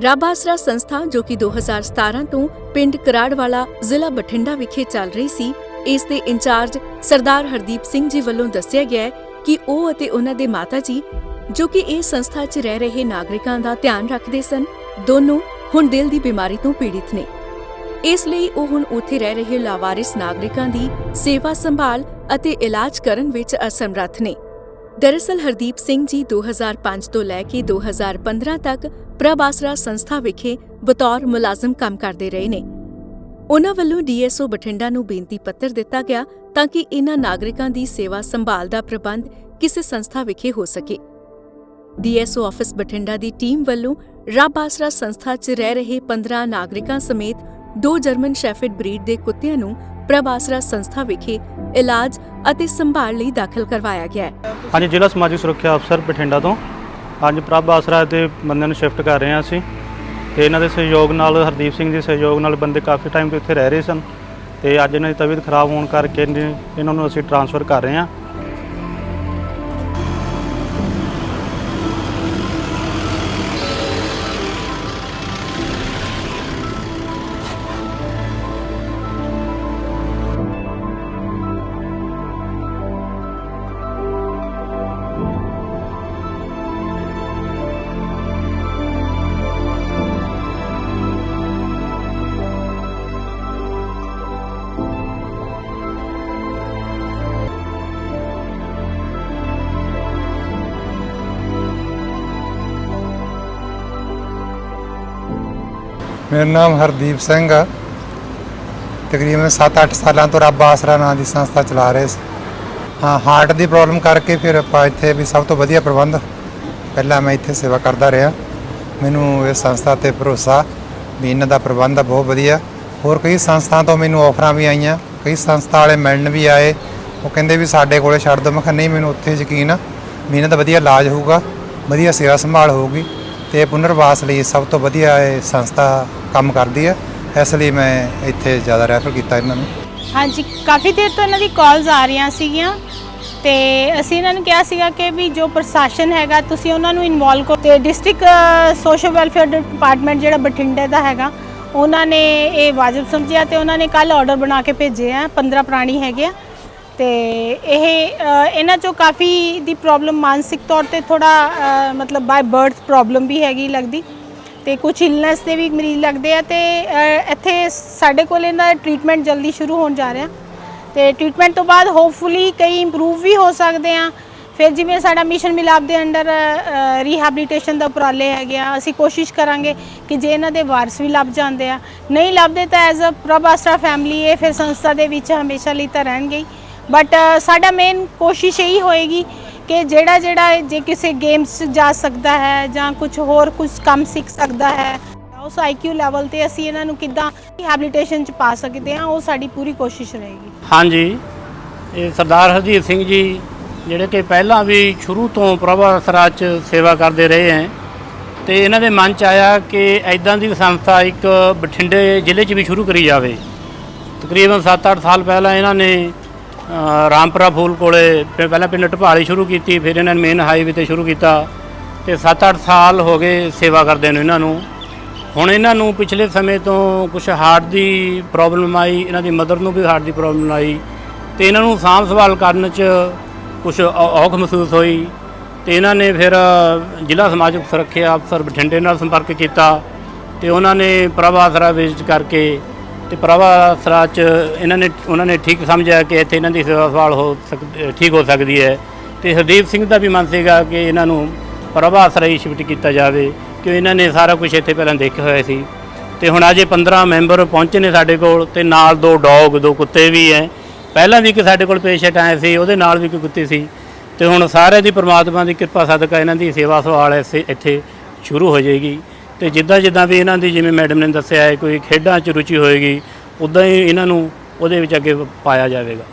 ਰੱਬ ਆਸਰਾ ਸੰਸਥਾ ਜੋ ਕਿ 2017 ਤੋਂ ਪਿੰਡ ਕਰਾੜਵਾਲਾ ਜ਼ਿਲ੍ਹਾ ਬਠਿੰਡਾ ਵਿਖੇ ਚੱਲ ਰਹੀ ਸੀ, ਇਸ ਦੇ ਇੰਚਾਰਜ ਸਰਦਾਰ ਹਰਦੀਪ ਸਿੰਘ ਜੀ ਵੱਲੋਂ ਦੱਸਿਆ ਗਿਆ ਕਿ ਉਹ ਅਤੇ ਉਹਨਾਂ ਦੇ ਮਾਤਾ ਜੀ, ਜੋ ਕਿ ਇਸ ਸੰਸਥਾ 'ਚ ਰਹਿ ਰਹੇ ਨਾਗਰਿਕਾਂ ਦਾ ਧਿਆਨ ਰੱਖਦੇ ਸਨ, ਦੋਨੋਂ ਹੁਣ ਦਿਲ ਦੀ ਬਿਮਾਰੀ ਤੋਂ ਪੀੜਿਤ ਨੇ। ਇਸ ਲਈ ਉਹ ਹੁਣ ਉੱਥੇ ਰਹਿ ਰਹੇ ਲਾਵਾਰਿਸ ਨਾਗਰਿਕਾਂ ਦੀ ਸੇਵਾ ਸੰਭਾਲ ਅਤੇ ਇਲਾਜ ਕਰਨ ਵਿੱਚ ਅਸਮਰੱਥ ਨੇ। ਦਰਅਸਲ ਹਰਦੀਪ ਸਿੰਘ ਜੀ 2005 ਤੋਂ ਲੈ ਕੇ 2015 ਤੱਕ ਪ੍ਰਭ ਸੰਸਥਾ ਵਿਖੇ ਬਤੌਰ ਮੁਲਾਜ਼ਮ ਕੰਮ ਕਰਦੇ ਰਹੇ ਨੇ। ਉਹਨਾਂ ਵੱਲੋਂ ਡੀਐਸਓ ਬਠਿੰਡਾ ਨੂੰ ਬੇਨਤੀ ਪੱਤਰ ਦਿੱਤਾ ਗਿਆ ਤਾਂ ਕਿ ਇਨ੍ਹਾਂ ਨਾਗਰਿਕਾਂ ਦੀ ਸੇਵਾ ਸੰਭਾਲ ਦਾ ਪ੍ਰਬੰਧ ਕਿਸੇ ਸੰਸਥਾ ਵਿਖੇ ਹੋ ਸਕੇ। ਡੀਐਸਓ ਆਫਿਸ ਬਠਿੰਡਾ ਦੀ ਟੀਮ ਵੱਲੋਂ ਰੱਬ ਆਸਰਾ ਸੰਸਥਾ 'ਚ ਰਹਿ ਰਹੇ 15 ਨਾਗਰਿਕਾਂ ਸਮੇਤ ਦੋ ਜਰਮਨ ਸ਼ੈਫਰਡ ਬਰੀਡ ਦੇ ਕੁੱਤਿਆਂ ਨੂੰ ਪ੍ਰਭ ਆਸਰਾ ਸੰਸਥਾ ਵਿਖੇ ਇਲਾਜ ਅਤੇ ਸੰਭਾਲ ਲਈ ਦਾਖਲ ਕਰਵਾਇਆ ਗਿਆ ਹੈ। ਹਾਂਜੀ, ਜ਼ਿਲ੍ਹਾ ਸਮਾਜਿਕ ਸੁਰੱਖਿਆ ਅਫਸਰ ਬਠਿੰਡਾ ਤੋਂ। ਅੱਜ ਪ੍ਰਭ ਆਸਰਾ ਦੇ ਬੰਦਿਆਂ ਨੂੰ ਸ਼ਿਫਟ ਕਰ ਰਹੇ ਹਾਂ ਅਸੀਂ। ਤੇ ਇਹਨਾਂ ਦੇ ਸਹਿਯੋਗ ਨਾਲ, ਹਰਦੀਪ ਸਿੰਘ ਦੇ ਸਹਿਯੋਗ ਨਾਲ ਬੰਦੇ ਕਾਫੀ ਟਾਈਮ ਤੋਂ ਇੱਥੇ ਰਹਿ ਰਹੇ ਸਨ। ਤੇ ਅੱਜ ਇਹਨਾਂ ਦੀ ਤਬੀਅਤ ਖਰਾਬ ਹੋਣ ਕਰਕੇ ਇਹਨਾਂ ਨੂੰ ਅਸੀਂ ਟ੍ਰਾਂਸਫਰ ਕਰ ਰਹੇ ਹਾਂ। ਮੇਰਾ ਨਾਮ ਹਰਦੀਪ ਸਿੰਘ ਆ। ਤਕਰੀਬਨ 7-8 ਸਾਲਾਂ ਤੋਂ ਰੱਬ ਆਸਰਾ ਨਾਂ ਦੀ ਸੰਸਥਾ ਚਲਾ ਰਹੇ ਸੀ। ਹਾਂ ਹਾਰਟ ਦੀ ਪ੍ਰੋਬਲਮ ਕਰਕੇ ਫਿਰ ਆਪਾਂ ਇੱਥੇ ਵੀ ਸਭ ਤੋਂ ਵਧੀਆ ਪ੍ਰਬੰਧ ਪਹਿਲਾਂ ਮੈਂ ਇੱਥੇ ਸੇਵਾ ਕਰਦਾ ਰਿਹਾ। ਮੈਨੂੰ ਇਹ ਸੰਸਥਾ ਤੇ ਭਰੋਸਾ ਵੀ ਇਹਨਾਂ ਦਾ ਪ੍ਰਬੰਧ ਬਹੁਤ ਵਧੀਆ। ਹੋਰ ਕਈ ਸੰਸਥਾ ਤੋਂ ਮੈਨੂੰ ਆਫਰਾਂ ਵੀ ਆਈਆਂ। ਕਈ ਸੰਸਥਾ ਵਾਲੇ ਮਿਲਣ ਵੀ ਆਏ। ਉਹ ਕਹਿੰਦੇ ਵੀ ਸਾਡੇ ਕੋਲੇ ਛੱਡ ਦਿਓ ਮੈਂ ਕਿਹਾ, ਨਹੀਂ, ਮੈਨੂੰ ਉੱਥੇ ਯਕੀਨ ਆ ਵੀ ਇਹਨਾਂ ਦਾ ਵਧੀਆ ਇਲਾਜ ਹੋਊਗਾ, ਵਧੀਆ ਸੇਵਾ ਸੰਭਾਲ ਹੋਊਗੀ ਤੇ ਪੁਨਰਵਾਸ ਲਈ ਸਭ ਤੋਂ ਵਧੀਆ ਇਹ ਸੰਸਥਾ ਕੰਮ ਕਰਦੀ ਹੈ ਇਸ ਲਈ ਮੈਂ ਇੱਥੇ ਜ਼ਿਆਦਾ ਰੈਫਰ ਕੀਤਾ ਇਹਨਾਂ ਨੂੰ। ਹਾਂਜੀ, ਕਾਫੀ ਦੇਰ ਤੋਂ ਇਹਨਾਂ ਦੀ ਕਾਲਸ ਆ ਰਹੀਆਂ ਸੀਗੀਆਂ ਤੇ ਅਸੀਂ ਇਹਨਾਂ ਨੂੰ ਕਿਹਾ ਸੀਗਾ ਕਿ ਵੀ ਜੋ ਪ੍ਰਸ਼ਾਸਨ ਹੈਗਾ, ਤੁਸੀਂ ਉਹਨਾਂ ਨੂੰ ਇਨਵੋਲਵ ਕਰੋ ਤੇ ਡਿਸਟ੍ਰਿਕਟ ਸੋਸ਼ਲ ਵੈਲਫੇਅਰ ਡਿਪਾਰਟਮੈਂਟ ਜਿਹੜਾ ਬਠਿੰਡੇ ਦਾ ਹੈਗਾ, ਉਹਨਾਂ ਨੇ ਇਹ ਵਾਜਬ ਸਮਝਿਆ ਤੇ ਉਹਨਾਂ ਨੇ ਕੱਲ ਆਰਡਰ ਬਣਾ ਕੇ ਭੇਜੇ ਆ 15 ਪ੍ਰਾਣੀ ਹੈਗੇ ਆ। ਤੇ ਇਹ ਇਹਨਾਂ ਚੋਂ ਕਾਫੀ ਦੀ ਪ੍ਰੋਬਲਮ ਮਾਨਸਿਕ ਤੌਰ ਤੇ ਥੋੜਾ ਮਤਲਬ ਬਾਈ ਬਰਥ ਪ੍ਰੋਬਲਮ ਵੀ ਹੈਗੀ ਲੱਗਦੀ। ਤੇ ਕੁਝ ਇਲਨੈਸ ਦੇ ਵੀ ਮਰੀਜ਼ ਲੱਗਦੇ ਆ ਤੇ ਅ, ਇੱਥੇ ਸਾਡੇ ਕੋਲ ਇਹਨਾਂ ਦਾ ਟ੍ਰੀਟਮੈਂਟ ਜਲਦੀ ਸ਼ੁਰੂ ਹੋਣ ਜਾ ਰਿਹਾ। ਤੇ ਟ੍ਰੀਟਮੈਂਟ ਤੋਂ ਬਾਅਦ ਹੋਪਫੁਲੀ ਕਈ ਇੰਪਰੂਵ ਵੀ ਹੋ ਸਕਦੇ ਆ। ਫਿਰ ਜਿਵੇਂ ਸਾਡਾ ਮਿਸ਼ਨ ਮਿਲਾਪ ਦੇ ਅੰਡਰ ਰੀਹੈਬਿਲਿਟੇਸ਼ਨ ਦਾ ਉਪਰਾਲੇ ਹੈਗੇ ਆ ਅਸੀਂ ਕੋਸ਼ਿਸ਼ ਕਰਾਂਗੇ ਕਿ ਜੇ ਇਹਨਾਂ ਦੇ ਵਾਰਸ ਵੀ ਲੱਭ ਜਾਂਦੇ ਆ। ਨਹੀਂ ਲੱਭਦੇ ਤਾਂ ਐਜ਼ ਅ ਪ੍ਰਭ ਆਸਰਾ ਫੈਮਿਲੀ ਇਹ ਫਿਰ ਸੰਸਥਾ ਦੇ ਵਿੱਚ ਹਮੇਸ਼ਾ ਲਈ ਤਾਂ ਰਹਿਣਗੇ ਹੀ। ਬਟ ਸਾਡਾ ਮੇਨ ਕੋਸ਼ਿਸ਼ ਇਹੀ ਹੋਏਗੀ ਕਿ ਜਿਹੜਾ ਜਿਹੜਾ ਜੇ ਕਿਸੇ ਗੇਮਸ 'ਚ ਜਾ ਸਕਦਾ ਹੈ ਜਾਂ ਕੁਝ ਹੋਰ ਕੁਝ ਕੰਮ ਸਿੱਖ ਸਕਦਾ ਹੈ ਉਸ ਆਈਕਿਊ ਲੈਵਲ ਤੇ ਅਸੀਂ ਇਹਨਾਂ ਨੂੰ ਕਿੱਦਾਂ ਰਿਹੈਬਿਲਿਟੇਸ਼ਨ 'ਚ ਪਾ ਸਕਦੇ ਹਾਂ, ਉਹ ਸਾਡੀ ਪੂਰੀ ਕੋਸ਼ਿਸ਼ ਰਹੇਗੀ। ਹਾਂਜੀ, ਇਹ ਸਰਦਾਰ ਹਰਜੀਤ ਸਿੰਘ ਜੀ, ਜਿਹੜੇ ਕਿ ਪਹਿਲਾਂ ਵੀ ਸ਼ੁਰੂ ਤੋਂ ਪ੍ਰਭਾ ਸਰਾਜ 'ਚ ਸੇਵਾ ਕਰਦੇ ਰਹੇ ਹੈ, ਤੇ ਇਹਨਾਂ ਦੇ ਮਨ 'ਚ ਆਇਆ ਕਿ ਐਦਾਂ ਦੀ ਸੰਸਥਾ ਇੱਕ ਬਠਿੰਡੇ ਜ਼ਿਲ੍ਹੇ 'ਚ ਵੀ ਸ਼ੁਰੂ ਕਰੀ ਜਾਵੇ। ਤਕਰੀਬਨ 7-8 ਸਾਲ ਪਹਿਲਾਂ ਇਹਨਾਂ ਨੇ ਰਾਮਪੁਰਾ ਫੂਲ ਕੋਲੇ ਫਿਰ ਪਹਿਲਾਂ ਪਿੰਡ ਢਪਾਲੀ ਸ਼ੁਰੂ ਕੀਤੀ, ਫਿਰ ਇਹਨਾਂ ਨੇ ਮੇਨ ਹਾਈਵੇ ਤੇ ਸ਼ੁਰੂ ਕੀਤਾ ਤੇ 7-8 ਸਾਲ ਹੋ ਗਏ ਸੇਵਾ ਕਰਦੇ ਨੂੰ ਇਹਨਾਂ ਨੂੰ। ਹੁਣ ਇਹਨਾਂ ਨੂੰ ਪਿਛਲੇ ਸਮੇਂ ਤੋਂ ਕੁਝ ਹਾਰਟ ਦੀ ਪ੍ਰੋਬਲਮ ਆਈ, ਇਹਨਾਂ ਦੀ ਮਦਰ ਨੂੰ ਵੀ ਹਾਰਟ ਦੀ ਪ੍ਰੋਬਲਮ ਆਈ ਤੇ ਇਹਨਾਂ ਨੂੰ ਸਾਂਭ ਸੰਭਾਲ ਕਰਨ 'ਚ ਕੁਝ ਔਖ ਮਹਿਸੂਸ ਹੋਈ ਤੇ ਇਹਨਾਂ ਨੇ ਫਿਰ ਜ਼ਿਲ੍ਹਾ ਸਮਾਜਿਕ ਸੁਰੱਖਿਆ ਅਫਸਰ ਬਠਿੰਡੇ ਨਾਲ ਸੰਪਰਕ ਕੀਤਾ ਤੇ ਉਹਨਾਂ ਨੇ ਪ੍ਰਭਾ ਆਸਰਾ ਵਿਜ਼ਿਟ ਕਰਕੇ ਤੇ ਪ੍ਰਭਾ ਆਸਰਾ 'ਚ ਇਹਨਾਂ ਨੇ, ਉਹਨਾਂ ਨੇ ਠੀਕ ਸਮਝਿਆ ਕਿ ਇੱਥੇ ਇਹਨਾਂ ਦੀ ਸੇਵਾ ਸਵਾਲ ਹੋ ਸਕ, ਠੀਕ ਹੋ ਸਕਦੀ ਹੈ। ਤੇ ਹਰਦੀਪ ਸਿੰਘ ਦਾ ਵੀ ਮਨ ਸੀਗਾ ਕਿ ਇਹਨਾਂ ਨੂੰ ਪ੍ਰਭਾ ਆਸਰਾ ਹੀ ਸ਼ਿਫਟ ਕੀਤਾ ਜਾਵੇ ਕਿ ਇਹਨਾਂ ਨੇ ਸਾਰਾ ਕੁਝ ਇੱਥੇ ਪਹਿਲਾਂ ਦੇਖਿਆ ਹੋਇਆ ਸੀ। ਤੇ ਹੁਣ ਅਜੇ 15 ਮੈਂਬਰ ਪਹੁੰਚੇ ਨੇ ਸਾਡੇ ਕੋਲ, ਤੇ ਨਾਲ ਦੋ ਡੌਗ, ਦੋ ਕੁੱਤੇ ਵੀ ਹੈ। ਪਹਿਲਾਂ ਵੀ ਇੱਕ ਸਾਡੇ ਕੋਲ ਪੇਸ਼ੈਂਟ ਆਏ ਸੀ, ਉਹਦੇ ਨਾਲ ਵੀ ਇੱਕ ਕੁੱਤੀ ਸੀ। ਤੇ ਹੁਣ ਸਾਰੇ ਦੀ ਪ੍ਰਮਾਤਮਾ ਦੀ ਕਿਰਪਾ ਸਦਕਾ ਇਹਨਾਂ ਦੀ ਸੇਵਾ ਸਵਾਲ ਇੱਥੇ ਇੱਥੇ ਸ਼ੁਰੂ ਹੋ ਜਾਏਗੀ। ਤੇ ਜਿੱਦਾਂ ਜਿੱਦਾਂ ਵੀ ਇਹਨਾਂ ਦੀ ਜਿਵੇਂ ਮੈਡਮ ਨੇ ਦੱਸਿਆ ਹੈ, ਕੋਈ ਖੇਡਾਂ 'ਚ ਰੁਚੀ ਹੋਏਗੀ, ਉਦਾਂ ਹੀ ਇਹਨਾਂ ਨੂੰ ਉਹਦੇ ਵਿੱਚ ਅੱਗੇ ਪਾਇਆ ਜਾਵੇਗਾ।